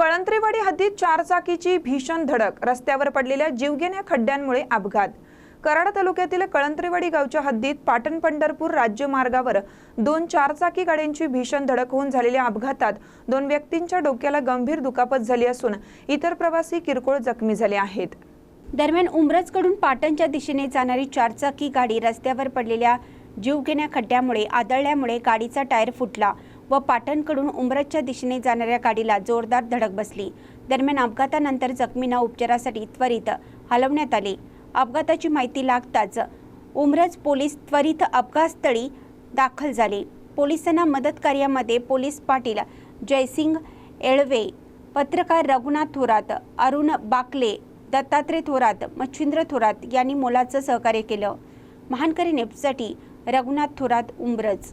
कळंत्रेवाडी हद्दीत चारचाकीची भीषण धडक रस्त्यावर पडलेल्या जीवघेण्या खड्ड्यांमुळे अपघात. कराड तालुक्यातील कळंत्रेवाडी गावच्या हद्दीत पाटण पंढरपूर राज्य मार्गावर दोन चारचाकी गाड्यांची भीषण धडक होऊन झालेल्या अपघातात दोन व्यक्तींच्या डोक्याला गंभीर दुखापत झाली असून इतर प्रवासी किरकोळ जखमी झाले आहेत. दरम्यान उमरजकडून पाटणच्या दिशेने जाणारी चारचाकी गाडी रस्त्यावर पडलेल्या जीवघेण्या खड्ड्यामुळे आदळल्यामुळे गाडीचा टायर फुटला. व पाटणकडून उमरजच्या दिशेने जाणाऱ्या गाडीला जोरदार धडक बसली. दरम्यान अपघातानंतर जखमींना उपचारासाठी त्वरित हलवण्यात आले. अपघाताची माहिती लागताच उमरज पोलीस त्वरित अपघातस्थळी दाखल झाले. पोलिसांना मदत कार्यामध्ये पोलीस पाटील जयसिंग एळवे पत्रकार रघुनाथ थोरात अरुण बाकले दत्तात्रय थोरात मच्छिंद्र थोरात यांनी मोलाचं सहकार्य केलं. महानकरी नेपसाठी रघुनाथ थोरात उमरज